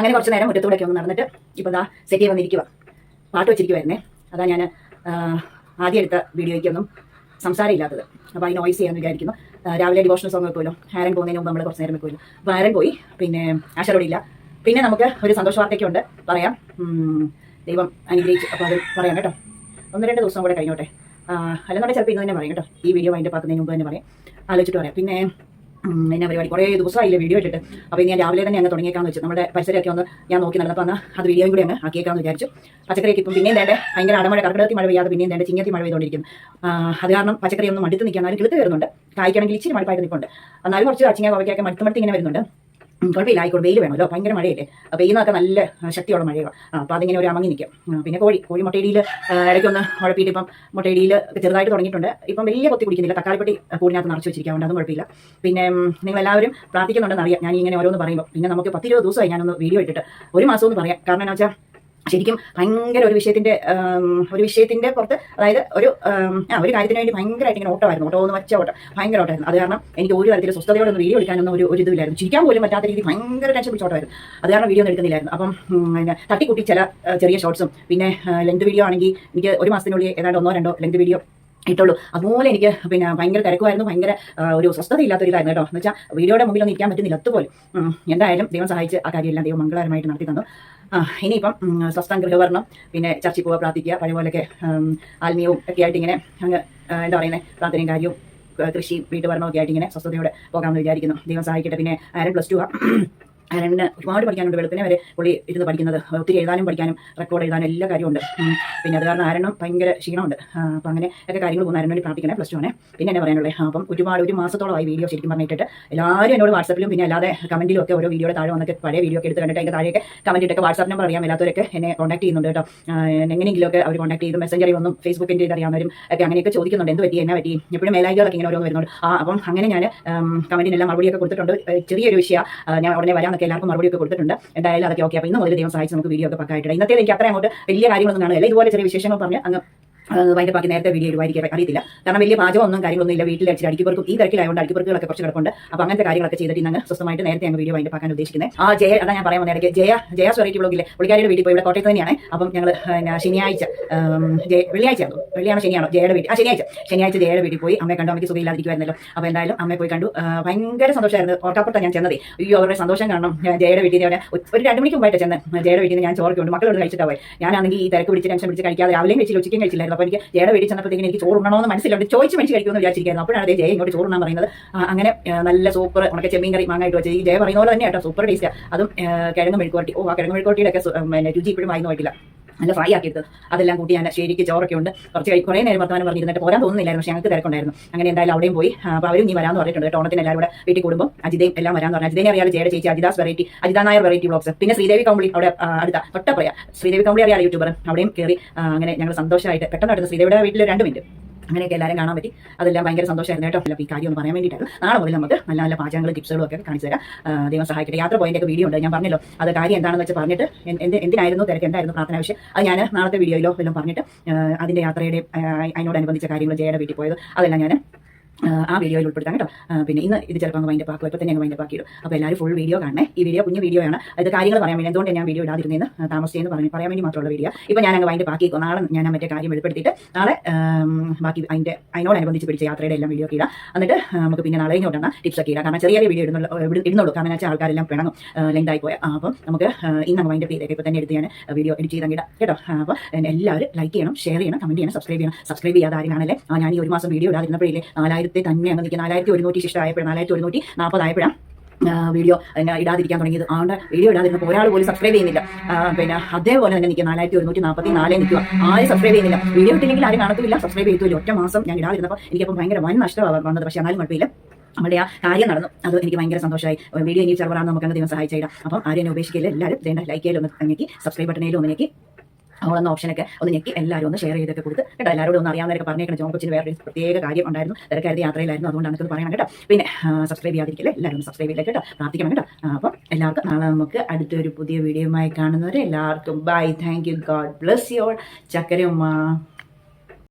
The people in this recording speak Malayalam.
അങ്ങനെ കുറച്ച് നേരം മുറ്റത്തൂടെയൊക്കെ ഒന്ന് നടന്നിട്ട് ഇപ്പോൾ ഇതാ സെറ്റ് ചെയ്ത് വന്നിരിക്കുക പാട്ട് വെച്ചിരിക്കുമായിരുന്നേ അതാ ഞാൻ ആദ്യം എടുത്ത വീഡിയോയ്ക്കൊന്നും സംസാരമില്ലാത്തത്. അപ്പോൾ അതിന് നോയ്സ് ചെയ്യാമെന്ന് വിചാരിക്കുന്നു. രാവിലെ ഡിവോഷണൽ സോങ് വെക്കുമല്ലോ. ഹാരൻ പോകുന്നതിന് മുമ്പ് നമ്മൾ കുറച്ച് നേരം വെക്കുമല്ലോ. അപ്പോൾ ഹാരൻ പോയി. പിന്നെ ആശാരോടില്ല പിന്നെ നമുക്ക് ഒരു സന്തോഷ വാർത്തയ്ക്കുണ്ട് പറയാം. ദൈവം അനുഗ്രഹിച്ചു. അപ്പോൾ അത് പറയാം കേട്ടോ. ഒന്ന് രണ്ട് ദിവസം കൂടെ കഴിഞ്ഞോട്ടെ. അല്ലെന്നുണ്ടെങ്കിൽ ചിലപ്പോൾ ഇന്ന് തന്നെ പറയും കേട്ടോ. ഈ വീഡിയോ അതിന്റെ പാക്കുന്നതിന് മുമ്പ് തന്നെ പറയാം. ആലോചിച്ചിട്ട് പറയാം. പിന്നെ എന്നാ പരിപാടി. കുറേ ദിവസമായില്ലേ വീഡിയോ ഇട്ടിട്ട്. അപ്പോൾ ഇനി ഞാൻ രാവിലെ തന്നെ അങ്ങ് തുടങ്ങിയേക്കാന്ന് വെച്ചു. നമ്മുടെ പരിസരമൊക്കെ ഒന്ന് ഞാൻ നോക്കി നടന്നപ്പോൾ അന്ന് അത് വീഡിയോയും കൂടി അങ്ങ് ആക്കിയേക്കാന്ന് വിചാരിച്ചു. പച്ചക്കറിയൊക്കെ ഇപ്പം പിന്നെയും വേണ്ടേ? ഭയങ്കര അടമഴ കർക്കിടത്തി മഴ പെയ്യാതെ പിന്നെയും വേണ്ട? ചിങ്ങത്തി മഴ പെയ്തുകൊണ്ടിരിക്കും ആ, അത് കാരണം പച്ചക്കറി ഒന്നും മടുത്ത് നിൽക്കാൻ കിളുത്ത് വരുന്നുണ്ട് കായ്ക്കണമെങ്കിൽ ഇച്ചിരി മടുപ്പായിട്ട് നിൽപ്പുണ്ട്. എന്നാലും കുറച്ച് അച്ചിങ്ങ കോവയ്ക്കൊക്കെ മടുത്ത് മടുത്ത് ഇങ്ങനെ വരുന്നുണ്ട്. കുഴപ്പമില്ല. ആയിക്കോട്ടെ വെയിൽ വേണമല്ലോ. ഭയങ്കര മഴയല്ലേ? പെയ്യുന്നതൊക്കെ നല്ല ശക്തിയുള്ള മഴയാണ് അപ്പോൾ അതിങ്ങനെ ഒരു അമങ്ങി നിൽക്കും പിന്നെ കോഴി. കോഴി മുട്ടയിടിയിൽ ഇടയ്ക്കൊന്ന് ഉഴപ്പിയിട്ട് ഇപ്പം മുട്ടയിടിയിൽ ചെറുതായിട്ട് തുടങ്ങിയിട്ടുണ്ട്. ഇപ്പം വലിയ കൊത്തി കുടിക്കുന്നില്ല. തക്കാളിപ്പെട്ടി കൂടിനകത്ത് നിറച്ച് വെച്ചിരിക്കാറുണ്ട് അതും കുഴപ്പമില്ല. പിന്നെ നിങ്ങളെല്ലാവരും പ്രാർത്ഥിക്കുന്നുണ്ടെന്ന് അറിയാം. ഞാൻ ഇങ്ങനെ ഓരോന്ന് പറയുമ്പോൾ പിന്നെ നമുക്ക് പത്തിരുപത് ദിവസമായി ഞാനൊന്ന് വീഡിയോ ഇട്ടിട്ട് ഒരു മാസമൊന്നും എന്ന് പറയാം. കാരണം എന്താ വെച്ചാൽ ശരിക്കും ഭയങ്കര ഒരു വിഷയത്തിന്റെ ഒരു വിഷയത്തിന്റെ പുറത്ത് അതായത് ഒരു ആ ഒരു കാര്യത്തിന് വേണ്ടി ഭയങ്കരമായിട്ട് ഇങ്ങനെ ഓട്ടമായിരുന്നു. ഓട്ടോ ഒന്ന് വച്ച ഓട്ടം. ഭയങ്കര ഓട്ടമായിരുന്നു. അത് കാരണം എനിക്ക് ഒരു തരത്തിലും സ്വസ്ഥതയോടെ വീഡിയോ എടുക്കാനൊന്നും ഒരു ഒരു ഇതില്ലായിരുന്നു ചിരിക്കാൻ പോലും പറ്റാത്ത രീതി ഭയങ്കര ടെൻഷൻ പിടിച്ച ഓട്ടമായിരുന്നു. അത് കാരണം വീഡിയോ ഒന്നും എടുക്കുന്നില്ലായിരുന്നു. അപ്പം പിന്നെ കുട്ടി ചില ചെറിയ ഷോർട്സും പിന്നെ ലെങ്ത് വീഡിയോ ആണെങ്കിൽ എനിക്ക് ഒരു മാസത്തിനുള്ളിൽ ഏതാണ്ട് ഒന്നോ രണ്ടോ ലെങ്ത് വീഡിയോ ഇട്ടുള്ളൂ. അതുപോലെ എനിക്ക് പിന്നെ ഭയങ്കര തിരക്കുമായിരുന്നു. ഭയങ്കര ഒരു സ്വസ്ഥത ഇല്ലാത്ത ഒരു കാര്യമായിരുന്നു കേട്ടോ. എന്ന് വെച്ചാൽ വീഡിയോയുടെ മുമ്പിൽ ഒന്നും ഇരിക്കാൻ പറ്റുന്നില്ല. അതുപോലെ എന്തായാലും ദൈവം സഹായിച്ച് ആ കാര്യമെല്ലാം ദൈവം മംഗളകരമായിട്ട് നടത്തി തന്നു. ഇനിയിപ്പം സ്വസ്ഥാൻ സ്വസ്ഥം ഗൃഹവർണം പിന്നെ ചർച്ചിൽ പോവുക പ്രാർത്ഥിക്കുക പഴയപോലൊക്കെ ആത്മീയവും ഒക്കെ ആയിട്ട് ഇങ്ങനെ അങ്ങ് എന്താ പറയുന്നത് പ്രാർത്ഥനയും കാര്യവും കൃഷി ഒക്കെ ആയിട്ട് ഇങ്ങനെ സ്വസ്ഥതയോടെ പോകാമെന്ന് വിചാരിക്കുന്നു. ദൈവം സഹായിക്കട്ടെ. പിന്നെ ആരും പ്ലസ് ടു ആരന് ഒരുപാട് പഠിക്കാനുണ്ട് വെളുപ്പിനെ വരെ പുള്ളി ഇരുന്ന് പഠിക്കുന്നത്. ഒത്തിരി എഴുതാനും പഠിക്കാനും റെക്കോർഡ് എഴുതാനും എല്ലാ കാര്യമുണ്ട് പിന്നെ അത് കാരണം അരണം ഭയങ്കര ക്ഷീണമുണ്ട്. അപ്പം അങ്ങനെ ഒക്കെ കാര്യങ്ങൾ പോകുന്ന ആരനോട് പ്രാർത്ഥിക്കണേ പ്ലസ് ടു ആണ്. പിന്നെ എന്നെ പറയാനുള്ളത് അപ്പം ഒരുപാട് ഒരു മാസത്തോളമായി വീഡിയോ ശരിക്കും പറഞ്ഞിട്ട് എല്ലാവരും എന്നോട് വാട്സപ്പിലും പിന്നെ അല്ലാതെ കമന്റിലും ഒക്കെ ഓരോ വീഡിയോയുടെ താഴെ വന്നൊക്കെ പഴയ വീഡിയോ ഒക്കെ എടുത്ത് കണ്ടിട്ട് അതിന്റെ താഴെയൊക്കെ കമന്റ് ഇട്ടൊക്കെ വാട്സാപ്പ് നമ്പർ അറിയാൻ മേലാത്തവരൊക്കെ എന്നെ കോൺടാക്ട് ചെയ്യുന്നുണ്ട് കേട്ടോ. എങ്ങനെയെങ്കിലുമൊക്കെ അവർ കോൺടാക്ട് ചെയ്ത് മെസ്സഞ്ചറിൽ വന്നും ഫേസ്ബുക്കിന്റെ ഇത് അറിയാവുന്നവരും ഒക്കെ അങ്ങനെയൊക്കെ ചോദിക്കുന്നുണ്ട്. എന്ത് പറ്റി? എന്നാ പറ്റി? എപ്പോഴും മേലായികളൊക്കെ ഇങ്ങനെ ഓരോന്ന് വരുന്നുണ്ട്. അപ്പം അങ്ങനെ ഞാൻ കമന്റിനെല്ലാം മറുപടിയൊക്കെ കൊടുത്തിട്ടുണ്ട്. ചെറിയൊരു വിഷയം. ഞാൻ ഉടനെ വരാമെന്നൊക്കെ എല്ലാവർക്കും മറുപടിയൊക്കെ കൊടുത്തിട്ടുണ്ട്. എന്തായാലും അതൊക്കെ ഓക്കെ അപ്പോൾ ഇന്ന് മുതൽ ദൈവം സഹായിച്ച് നമുക്ക് വീഡിയോ ഒക്കെ പക്കായിട്ടുണ്ട് ഇന്നത്തെ എനിക്ക് അത്ര അങ്ങോട്ട് വലിയ കാര്യങ്ങളൊന്നും കാണുന്നില്ല ഇതുപോലെ ചെറിയ വിശേഷങ്ങൾ പറഞ്ഞ് അങ്ങ് അതിന്റെ ബാക്കി നേരത്തെ വീഡിയോ ഇടുവായിരിക്കും അറിയത്തില്ല. കാരണം വലിയ പാചകം ഒന്നും കാര്യങ്ങളൊന്നും ഇല്ല. വീട്ടിൽ അടിച്ചിട്ട് അടിക്കുപെറുക്കും ഈ തിരക്കിലായതുകൊണ്ട് അടിക്കുപെറുക്കുകളൊക്കെ കുറച്ച് കിടപ്പുണ്ട്. അപ്പോൾ അങ്ങനത്തെ കാര്യങ്ങളൊക്കെ ചെയ്തിട്ട് ഇന്ന് സ്വസ്ഥമായിട്ട് നേരത്തെ അങ്ങ് വീഡിയോ അതിന്റെ പാക്കാൻ ഉദ്ദേശിക്കുന്നത് ആ ജയ അതാ ഞാൻ പറയാൻ വന്നേക്ക് ജയ ജയ സൊറൈറ്റി ബ്ലോഗിലെ പുള്ളിക്കാരിയുടെ വീട്ടിൽ പോയി ഇവിടെ കോട്ടയത്ത് തന്നെയാണ്. അപ്പം ഞങ്ങൾ ശനിയാഴ്ച ജയ വെള്ളിയാഴ്ച വെള്ളിയാണോ ശനിയാണോ? ജയയുടെ വീട്ടിൽ ആ ശനിയാഴ്ച. ശനിയാഴ്ച ജയയുടെ വീട്ടിൽ പോയി അമ്മയെ കണ്ടു. അമ്മയ്ക്ക് സുഖമില്ലാതിരിക്കുമായിരുന്നല്ലോ അപ്പോൾ എന്തായാലും അമ്മയെ പോയി കണ്ടു. ഭയങ്കര സന്തോഷമായിരുന്നു ഓർക്കാപ്പുറത്താണ് ഞാൻ ചെന്നത്. അയ്യോ അവരുടെ സന്തോഷം കാണണം. ജയയുടെ വീട്ടിൽ നിന്ന് ഒരു രണ്ട് മണിക്ക് മുമ്പായിട്ട് ചെന്ന്. ജയയുടെ വീട്ടിൽ നിന്ന് ഞാൻ ചോറൊക്കെ ഉണ്ട് മക്കളോട് കഴിച്ചിട്ടാ പോയി. ഞാനാണെങ്കിൽ ഈ തിരക്ക് പിടിച്ച് ടെൻഷൻ പിടിച്ച് കഴിക്കാതെ രാവിലെയും കഴിച്ചില്ല ഉച്ചയ്ക്കും കഴിച്ചില്ലായിരുന്നു. അപ്പോൾ എനിക്ക് ജയയുടെ വീട്ടിൽ ചെന്നപ്പോഴത്തേക്കും എനിക്ക് ചോറ് ഉണ്ണണമെന്ന് മനസ്സിലുണ്ട്. ചോദിച്ച് മേടിച്ച് കഴിക്കുമെന്ന് വിചാരിച്ചിരിക്കുന്നു. അപ്പോഴാണ് അതേ ജയ ഇങ്ങോട്ട് ചോറ് പറയുന്നത്. അങ്ങനെ നല്ല സൂപ്പർ ഉണക്ക ചെമ്മീൻ കറി മാങ്ങായിട്ട് വെച്ചാൽ ഈ ജയ പറയുന്ന പോലെ തന്നെ കേട്ടോ സൂപ്പർ ടേസ്റ്റ്. അതും കിഴങ്ങ് മെഴുക്കുവരട്ടി. ഓ ആ കിഴങ്ങ് മെഴുക്കുവരട്ടിയുടെ ഒക്കെ രുചി ഇപ്പോഴും വായിന്ന് നല്ല ഫ്രൈ ആക്കിയിട്ട് അതെല്ലാം കൂട്ടി ഞാൻ ശരിക്ക് ചോറൊക്കെ ഉണ്ട്. കുറച്ച് കഴി കുറേ നേരം വർത്തമാനം പറഞ്ഞിരുന്നിട്ട് പോരാൻ തോന്നുന്നില്ലായിരുന്നു. പക്ഷേ ഞങ്ങൾക്ക് തിരക്കുണ്ടായിരുന്നു. അങ്ങനെ എന്തായാലും അവിടെയും പോയി. അപ്പോൾ അവരും നീ വരാമെന്ന് പറഞ്ഞിട്ടുണ്ട് കേട്ടോ. ഓണത്തിന് എല്ലാവരും കൂടെ വീട്ടിൽ കൂടുമ്പോൾ അജിതയും എല്ലാം വരാമെന്ന് പറഞ്ഞു അജിതയെ അറിയാതെ ജയുടെ ചേച്ചി Ajitha's variety Ajitha Nair variety blogs പിന്നെ ശ്രീദേവി കമ്പിളി അവിടെ അടുത്ത തൊട്ടപ്പുറയാ. ശ്രീദേവി കമ്പിളി അറിയാതെ യൂട്യൂബർ അവിടെയും കയറി അങ്ങനെ ഞങ്ങൾ സന്തോഷമായിട്ട് പെട്ടെന്ന് അടുത്ത് ശ്രീദേവിയുടെ വീട്ടിൽ രണ്ട് മിനിറ്റ് അങ്ങനെയൊക്കെ എല്ലാവരും കാണാൻ പറ്റി. അതെല്ലാം ഭയങ്കര സന്തോഷമായിരുന്നു കേട്ടോ. അപ്പോൾ ഈ കാര്യം ഒന്ന് പറയാൻ വേണ്ടിയിട്ടായിരുന്നു. നാളെ മുതൽ നമുക്ക് നല്ല നല്ല പാചകങ്ങളും ടിപ്സുകളും ഒക്കെ കാണിച്ചു തരാം. ദൈവം സഹായിക്കട്ടെ. യാത്ര പോയതിന്റെ വീഡിയോ ഉണ്ട്. ഞാൻ പറഞ്ഞല്ലോ അത് കാര്യം എന്താണെന്ന് വെച്ച് പറഞ്ഞിട്ട് എന്ത് എന്ത് എന്തിനായിരുന്നു തിരക്ക് എന്തായിരുന്നു പ്രാർത്ഥന ആവശ്യം അത് ഞാൻ നാളത്തെ വീഡിയോയിലോ എല്ലാം പറഞ്ഞിട്ട് അതിന്റെ യാത്രയുടെ അതിനോടനുബന്ധിച്ച കാര്യങ്ങൾ ജയയുടെ വീട്ടിൽ പോയത്. അതെല്ലാം ഞാൻ ആ വീഡിയോയിൽ ഉൾപ്പെടുത്താം കേട്ടോ. പിന്നെ ഇന്ന് ഇത് ചിലപ്പോൾ അങ്ങ് വൈൻഡ് പാക്കും ഇപ്പോൾ തന്നെ അങ്ങ് വൈൻഡ് പാക്കിയിടും അപ്പോൾ എല്ലാവരും ഫുൾ വീഡിയോ കാണണേ. ഈ വീഡിയോ കുഞ്ഞു വീഡിയോ ആണ്. അത് കാര്യങ്ങൾ പറയാൻ വേണ്ടി എന്തുകൊണ്ട് ഞാൻ വീഡിയോ ഇടാതിരുന്നതെന്ന് താമസിച്ചെന്ന് പറഞ്ഞു പറയാൻ വേണ്ടി മാത്രമുള്ള വീഡിയോ ഇപ്പോൾ ഞാൻ അങ്ങ് വൈൻഡ് പാക്കിക്കോ നാളെ ഞാൻ മറ്റേ കാര്യം വെളിപ്പെടുത്തിയിട്ട് നാളെ ബാക്കി അതിന്റെ അതിനോടനുബന്ധിച്ച് പിടിച്ച യാത്രയുടെ എല്ലാം വീഡിയോ ഒക്കെ ഇടാം. എന്നിട്ട് നമുക്ക് പിന്നെ നാളെ ഇങ്ങോട്ടാണ് ടിപ്സ് ഒക്കെ ഇടാം. കാരണം ചെറിയ വീഡിയോ ഇടുന്നുള്ള ഇട- ഇടുന്നുള്ളൂ. കാരണം വെച്ചാൽ ആൾക്കാരെല്ലാം പിണങ്ങും. ലെങ്ത് ആയി പോയാൽ. അപ്പം നമുക്ക് ഇന്ന് അങ്ങ് വൈൻഡ് ചെയ്തേക്ക്. ഇപ്പോൾ തന്നെ എടുത്ത് ഞാൻ വീഡിയോ എഡിറ്റ് ചെയ്താൽ ഇടാം. കേട്ടോ? അപ്പോൾ എല്ലാവരും ലൈക്ക് ചെയ്യണം ഷെയർ ചെയ്യണം കമന്റ് ചെയ്യണം സബ്സ്ക്രൈബ് ചെയ്യണം. സബ്സ്ക്രൈബ് ചെയ്യാതെ ആരും ആ ഞാൻ ഈ ഒരു മാസം വീഡിയോ ഇടാതിരുന്നപ്പോഴേ നാലായിരത്തി തന്നെ അങ്ങ് നിൽക്കുക നാലായിരത്തി ഒരുന്നൂറ്റി ശിഷ്ടമായപ്പോഴും നാലായിരത്തി ഒരുന്നൂറ്റി നാൽപ്പതായപ്പോഴാണ് വീഡിയോ പിന്നെ ഇടാതിരിക്കാൻ തുടങ്ങിയത്. അതുകൊണ്ട് വീഡിയോ ഇടാതിരുന്നപ്പോൾ ഒരാൾ പോലും സബ്സ്ക്രൈബ് ചെയ്യുന്നില്ല. പിന്നെ അതേപോലെ തന്നെ നിൽക്കുക. നാലായിരത്തി ഒരുന്നൂറ്റി നാൽപ്പത്തി നാലേ നിൽക്കുക. ആരും സബ്സ്ക്രൈബ് ചെയ്യുന്നില്ല. വീഡിയോ ഇട്ടില്ലെങ്കിൽ ആരും കാണത്തില്ല. സബ്സ്ക്രൈബ് ചെയ്തില്ല ഒറ്റ മാസം ഞാൻ ഇടാതിരുന്നപ്പോൾ എനിക്കപ്പോൾ ഭയങ്കര വൻ നഷ്ടമാണ് വന്നത്. പക്ഷേ എന്നാലും കുഴപ്പമില്ല. നമ്മുടെ ആ കാര്യം നടന്നു. അത് എനിക്ക് ഭയങ്കര സന്തോഷമായി വീഡിയോ ഇനി ചെറുപറാൻ നമുക്ക് അങ്ങ് ദൈവം സഹായിച്ചിടാം അപ്പം ആരും എന്നെ ഉപേക്ഷിക്കില്ല എല്ലാവരും വേണ്ട ലൈക്ക് ചെയ്യലൊന്ന് ഒന്ന് ഞെക്കി സബ്സ്ക്രൈബ് ബട്ടണിലും ഒന്ന് ഞെക്കി അവളെന്ന ഓപ്ഷനൊക്കെ ഒന്ന് ഞെക്കി എല്ലാവരും ഒന്ന് ഷെയർ ചെയ്തൊക്കെ കൊടുത്ത് കേട്ടോ. എല്ലാവരോടും ഒന്ന് അറിയാവുന്നവരൊക്കെ പറഞ്ഞേക്കണം ജോൺ കൊച്ചിന് വേറെ ഒരു പ്രത്യേക കാര്യം ഉണ്ടായിരുന്നു. തിരക്കാരുടെ യാത്രയിലായിരുന്നു. അതുകൊണ്ട് നമുക്കൊന്ന് പറയണം കേട്ടോ. പിന്നെ സബ്സ്ക്രൈബ് ചെയ്യാതിരിക്കില്ല? എല്ലാവരും സബ്സ്ക്രൈബ് ചെയ്തില്ല കേട്ടോ. പ്രാർത്ഥിക്കണം കേട്ടോ. അപ്പം എല്ലാവർക്കും നാളെ നമുക്ക് അടുത്തൊരു പുതിയ വീഡിയോയുമായി കാണുന്നവരെ എല്ലാവർക്കും bye thank you God bless your ചക്കരയുമ്മ.